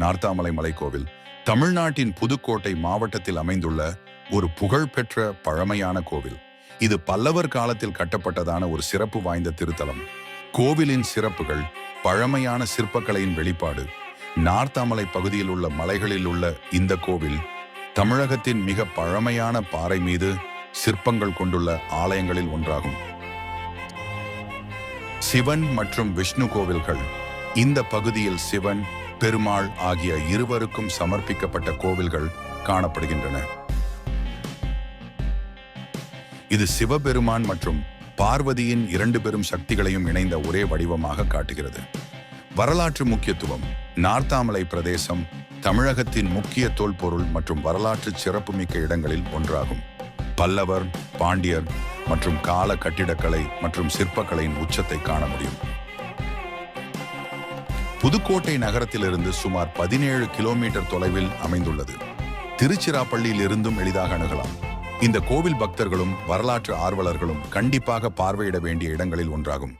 நார்த்தாமலை மலைக்கோவில் தமிழ்நாட்டின் புதுக்கோட்டை மாவட்டத்தில் அமைந்துள்ள ஒரு புகழ்பெற்ற பழமையான கோவில். இது பல்லவர் காலத்தில் கட்டப்பட்டதான ஒரு சிறப்பு வாய்ந்த திருத்தலம். கோவிலின் சிறப்புகள் பழமையான சிற்பக்கலையின் வெளிப்பாடு நார்த்தாமலை பகுதியில் உள்ள மலைகளில் உள்ள இந்த கோவில் தமிழகத்தின் மிக பழமையான பாறை மீது சிற்பங்கள் கொண்டுள்ள ஆலயங்களில் ஒன்றாகும். சிவன் மற்றும் விஷ்ணு கோவில்கள் இந்த பகுதியில் சிவன் பெருமாள் ஆகிய இருவருக்கும் சமர்ப்பிக்கப்பட்ட கோவில்கள் காணப்படுகின்றன. இது சிவபெருமான் மற்றும் பார்வதியின் இரண்டு பெரும் சக்திகளையும் இணைந்த ஒரே வடிவமாக காட்டுகிறது. வரலாற்று முக்கியத்துவம் நார்த்தாமலை பிரதேசம் தமிழகத்தின் முக்கிய தொல்பொருள் மற்றும் வரலாற்று சிறப்புமிக்க இடங்களில் ஒன்றாகும். பல்லவர் பாண்டியர் மற்றும் கால கட்டிடக்கலை மற்றும் சிற்பக்கலையின் உச்சத்தை காண முடியும். புதுக்கோட்டை நகரத்திலிருந்து சுமார் பதினேழு கிலோமீட்டர் தொலைவில் அமைந்துள்ளது. திருச்சிராப்பள்ளியில் இருந்தும் எளிதாக அணுகலாம். இந்த கோவில் பக்தர்களும் வரலாற்று ஆர்வலர்களும் கண்டிப்பாக பார்வையிட வேண்டிய இடங்களில் ஒன்றாகும்.